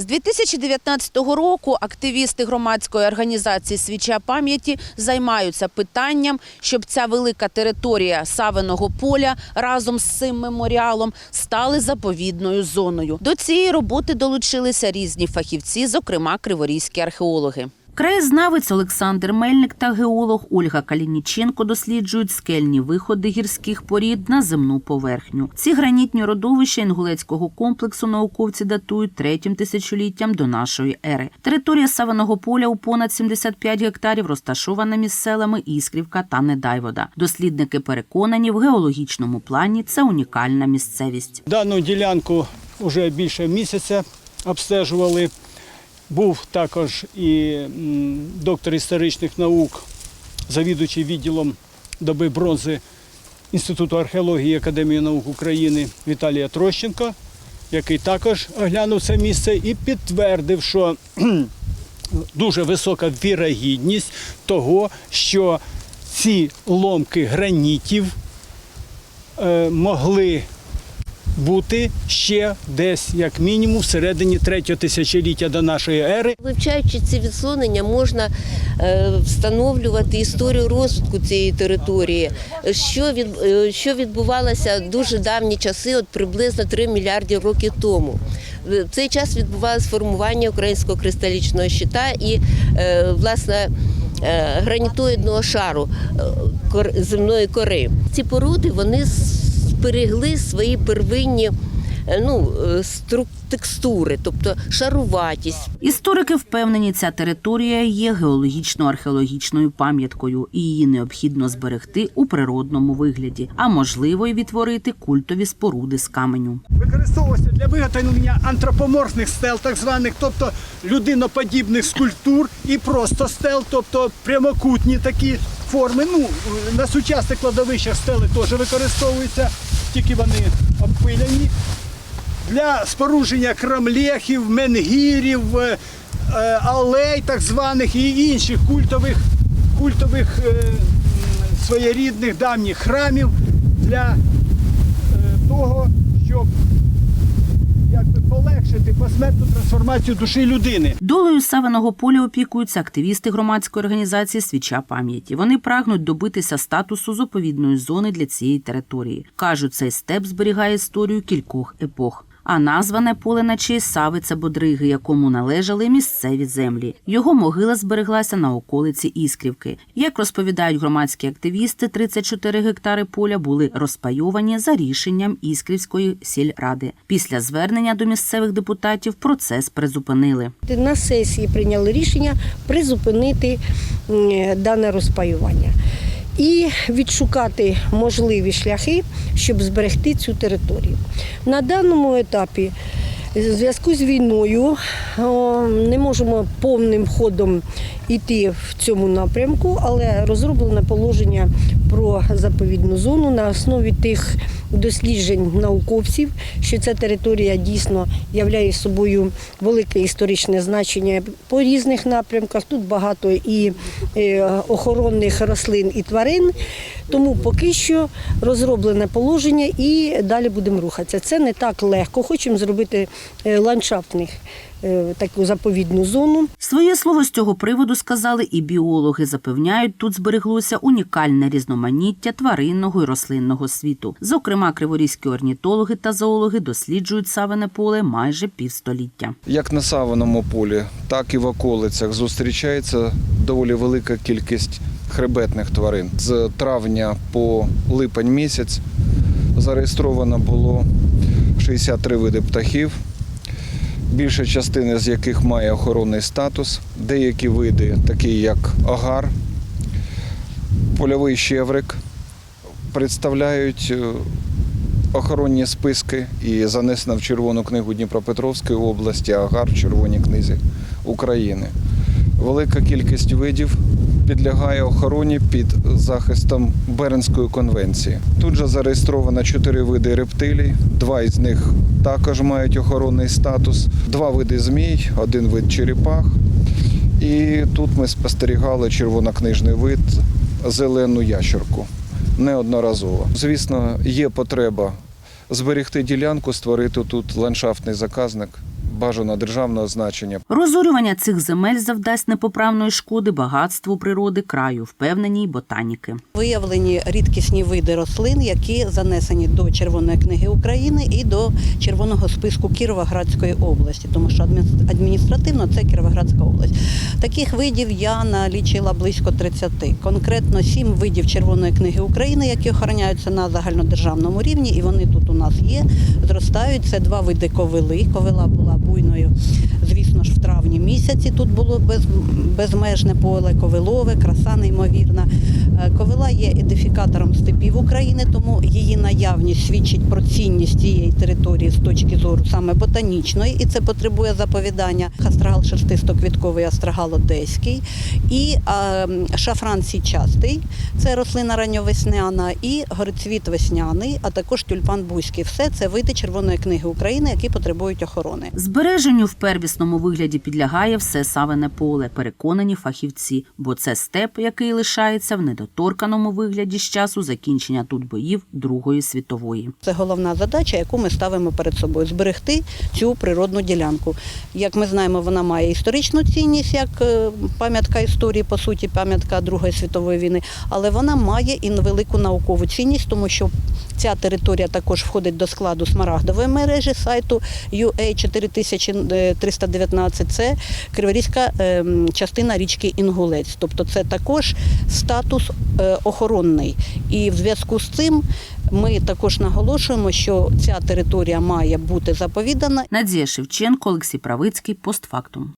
З 2019 року активісти громадської організації Свіча пам'яті займаються питанням, щоб ця велика територія Савиного поля разом з цим меморіалом стали заповідною зоною. До цієї роботи долучилися різні фахівці, зокрема криворізькі археологи. Краєзнавець Олександр Мельник та геолог Ольга Калініченко досліджують скельні виходи гірських порід на земну поверхню. Ці гранітні родовища інгулецького комплексу науковці датують третім тисячоліттям до нашої ери. Територія Саваного поля у понад 75 гектарів розташована між селами Іскрівка та Недайвода. Дослідники переконані, в геологічному плані це унікальна місцевість. Дану ділянку вже більше місяця обстежували. Був також і доктор історичних наук, завідуючий відділом доби бронзи Інституту археології Академії наук України Віталія Трощенко, який також оглянув це місце і підтвердив, що дуже висока вірогідність того, що ці ломки гранітів е, могли бути ще десь, як мінімум, всередині третього тисячоліття до нашої ери. Вивчаючи ці відслонення, можна е, встановлювати історію розвитку цієї території, що від е, що відбувалося дуже давні часи, от приблизно 3 мільярди років тому. В цей час відбувалося формування українського кристалічного щита і е, власне. Гранітоїдного шару земної кори. Ці породи вони зберегли свої первинні е, ну, е, текстури, тобто шаруватість, Історики впевнені, ця територія є геологічно-археологічною пам'яткою, і її необхідно зберегти у природному вигляді, а можливо й відтворити культові споруди з каменю. Використовувався для виготовлення антропоморфних стел, так званих, тобто людиноподібних скульптур, і просто стел, тобто прямокутні такі форми. Ну, на сучасних кладовищах стели теж використовуються, тільки вони обпиляні. Для спорудження крамлехів, менгірів, е, е, алей так званих і інших культових, культових е, своєрідних давніх храмів для того, щоб якби полегшити посмертну трансформацію душі людини. Долею Савиного поля опікуються активісти громадської організації Свіча пам'яті. Вони прагнуть добитися статусу заповідної зони для цієї території. кажуть, цей степ зберігає історію кількох епох. А назване поле на честь Савиця Бодриги, якому належали місцеві землі. Його могила збереглася на околиці Іскрівки. Як розповідають громадські активісти, 34 гектари поля були розпайовані за рішенням Іскрівської сільради. Після звернення до місцевих депутатів процес призупинили. На сесії прийняли рішення призупинити дане розпаювання і відшукати можливі шляхи, щоб зберегти цю територію. На даному етапі в зв'язку з війною не можемо повним ходом йти в цьому напрямку, але розроблено положення про заповідну зону на основі тих досліджень науковців, що ця територія дійсно являє собою велике історичне значення по різних напрямках. Тут багато і е, охоронних рослин і тварин. Тому поки що розроблене положення і далі будемо рухатися. Це не так легко. Хочемо зробити е, ландшафтних таку заповідну зону. Своє слово з цього приводу сказали і біологи. Запевняють, тут збереглося унікальне різноманіття тваринного і рослинного світу. Зокрема, криворізькі орнітологи та зоологи досліджують савине поле майже півстоліття. Як на саваному полі, так і в околицях зустрічається доволі велика кількість хребетних тварин. З травня по липень місяць зареєстровано було 63 види птахів, більша частина з яких має охоронний статус. Деякі види, такі як агар, польовий щеврик, представляють е, охоронні списки і занесена в Червону книгу Дніпропетровської області, агар в Червоній книзі України. Велика кількість видів підлягає охороні під захистом Бернської конвенції. Тут же зареєстровано чотири види рептилій, два із них також мають охоронний статус, два види змій, один вид черепах. І тут ми спостерігали червонокнижний вид зелену ящерку неодноразово. Звісно, є потреба зберегти ділянку, створити тут ландшафтний заказник, бажано державного значення. Розорювання цих земель завдасть непоправної шкоди багатству природи краю, впевнені й ботаніки. Виявлені рідкісні види рослин, які занесені до Червоної книги України і до червоного списку Кіровоградської області, тому що адмін- адміністративно це Кіровоградська область. Таких видів я налічила близько 30. Конкретно сім видів Червоної книги України, які охороняються на загальнодержавному рівні, і вони тут у нас є. Зростають це два види ковили. Ковила була буйною, звісно ж, в травні місяці. Тут було без, безмежне поле, ковилове, краса неймовірна. Е, Ковила є ідентифікатором степів України, тому її наявність свідчить про цінність цієї території з точки зору саме ботанічної, і це потребує заповідання. Астрагал шестистоквітковий, астрагал одеський і шафран січастий, це рослина ранньовесняна, і горицвіт весняний, а також тюльпан бузький. Все це види Червоної книги України, які потребують охорони. Збереженню в первісному вигляді підлягає все савине поле, переконані фахівці, бо це степ, який лишається в недоторканому вигляді з часу закінчення тут боїв Другої світової. Це головна задача, яку ми ставимо перед собою зберегти цю природну ділянку. Як ми знаємо, вона має історичну цінність як е, пам'ятка історії, по суті, пам'ятка Другої світової війни, але вона має і велику наукову цінність, тому що ця територія також входить до складу смарагдової мережі сайту UA 4319. Це Криворізька е, частина річки Інгулець. Тобто це також статус е, охоронний. І в зв'язку з цим ми також наголошуємо, що ця територія має бути заповідана Надія Шевченко, Олексій Правицький, постфактум.